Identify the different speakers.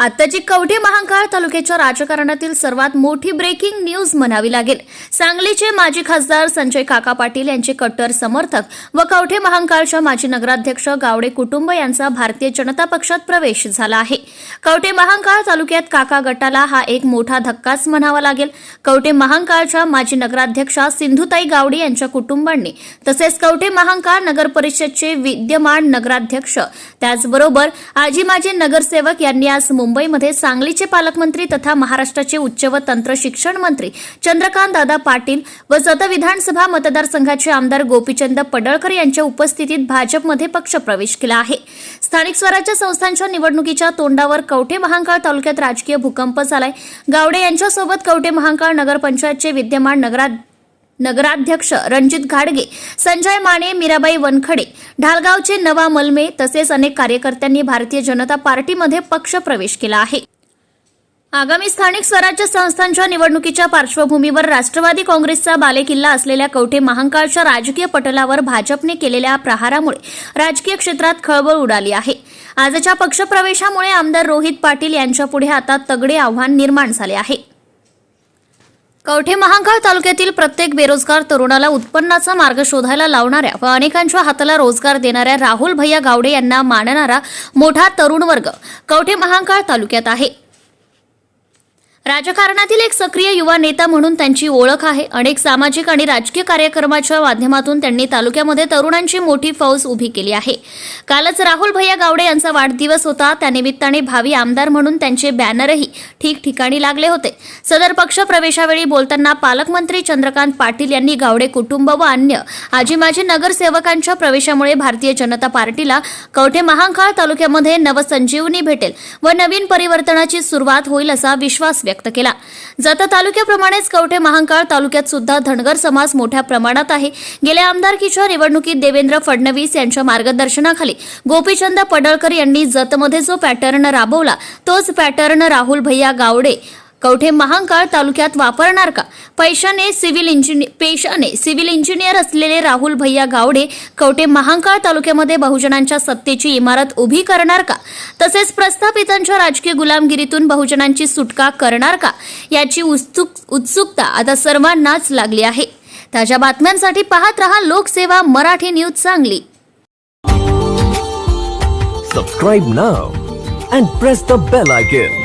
Speaker 1: आत्ताची कवठे महांकाळ तालुक्याच्या राजकारणातील सर्वात मोठी ब्रेकिंग न्यूज म्हणावी लागेल. सांगलीचे माजी खासदार संजय काका पाटील यांचे कट्टर समर्थक व कवठे महांकाळच्या माजी नगराध्यक्ष गावडे कुटुंब यांचा भारतीय जनता पक्षात प्रवेश झाला आहे. कवठे महांकाळ तालुक्यात काका गटाला हा एक मोठा धक्काच म्हणावा लागेल. कवठे महांकाळच्या माजी नगराध्यक्षा सिंधुताई गावडे यांच्या कुटुंबांनी तसेच कवठे महांकाळ नगर परिषदचे विद्यमान नगराध्यक्ष त्याचबरोबर आजी माजी नगरसेवक यांनी आज मुंबईमध्ये सांगलीचे पालकमंत्री तथा महाराष्ट्राचे उच्च व तंत्र शिक्षण मंत्री चंद्रकांत दादा पाटील व जत विधानसभा मतदारसंघाचे आमदार गोपीचंद पडळकर यांच्या उपस्थितीत भाजपमध्ये पक्षप्रवेश केला आहे. स्थानिक स्वराज्य संस्थांच्या निवडणुकीच्या तोंडावर कवठे महांकाळ तालुक्यात राजकीय भूकंप झालाय. गावडे यांच्यासोबत कवठे महांकाळ नगरपंचायतचे विद्यमान नगरात नगराध्यक्ष रणजित घाडगे संजय माने मीराबाई वनखडे ढालगावचे नवा मलमे तसेच अनेक कार्यकर्त्यांनी भारतीय जनता पार्टीमध्ये पक्षप्रवेश केला आहे. आगामी स्थानिक स्वराज्य संस्थांच्या निवडणुकीच्या पार्श्वभूमीवर राष्ट्रवादी काँग्रेसचा बालेकिल्ला असलेल्या कवठे महांकाळच्या राजकीय पटलावर भाजपने केलेल्या प्रहारामुळे राजकीय क्षेत्रात खळबळ उडाली आहे. आजच्या पक्षप्रवेशामुळे आमदार रोहित पाटील यांच्यापुढे आता तगडे आव्हान निर्माण झाले आहे. कवठे महांकाळ तालुक्यातील प्रत्येक बेरोजगार तरुणाला उत्पन्नाचा मार्ग शोधायला लावणाऱ्या व अनेकांच्या हाताला रोजगार देणाऱ्या राहुल भैया गावडे यांना मानणारा मोठा तरुण वर्ग कवठे महांकाळ तालुक्यात आहे. राजकारणातील एक सक्रिय युवा नेता म्हणून त्यांची ओळख आहे. अनेक सामाजिक आणि राजकीय कार्यक्रमाच्या माध्यमातून त्यांनी तालुक्यामध्ये तरुणांची मोठी फौज उभी केली आहे. कालच राहुल भैया गावडे यांचा वाढदिवस होता. त्यानिमित्ताने भावी आमदार म्हणून त्यांचे बॅनरही ठिकठिकाणी लागले होते. सदर पक्ष प्रवेशावेळी बोलताना पालकमंत्री चंद्रकांत पाटील यांनी गावडे कुटुंब व अन्य आजी माजी नगरसेवकांच्या प्रवेशामुळे भारतीय जनता पार्टीला कवठे महांकाळ तालुक्यामध्ये नवसंजीवनी भेटेल व नवीन परिवर्तनाची सुरुवात होईल असा विश्वास व्यक्त केला. जत तालुक्याप्रमाणेच कवठे महांकाळ तालुक्यात सुद्धा धनगर समाज मोठ्या प्रमाणात आहे. गेल्या आमदारकीच्या निवडणुकीत देवेंद्र फडणवीस यांच्या मार्गदर्शनाखाली गोपीचंद पडळकर यांनी जतमध्ये जो पॅटर्न राबवला तोच पॅटर्न राहुल भैया गावडे कवठे महांकाळ तालुक्यात वापरणार का? पैशाने सिव्हिल इंजिनियर पेशाने सिव्हिल इंजिनियर असलेले राहुल भैया गावडे कवठे महांकाळ तालुक्यामध्ये बहुजनांच्या सत्तेची इमारत उभी करणार का? तसेच प्रस्थापितांच्या राजकीय गुलामगिरीतून बहुजनांची सुटका करणार का? याची उत्सुक उत्सुकता आता सर्वांनाच लागली आहे. ताज्या बातम्यांसाठी पाहत रहा Lokseva Marathi news Sangli.
Speaker 2: Subscribe now and press the bell icon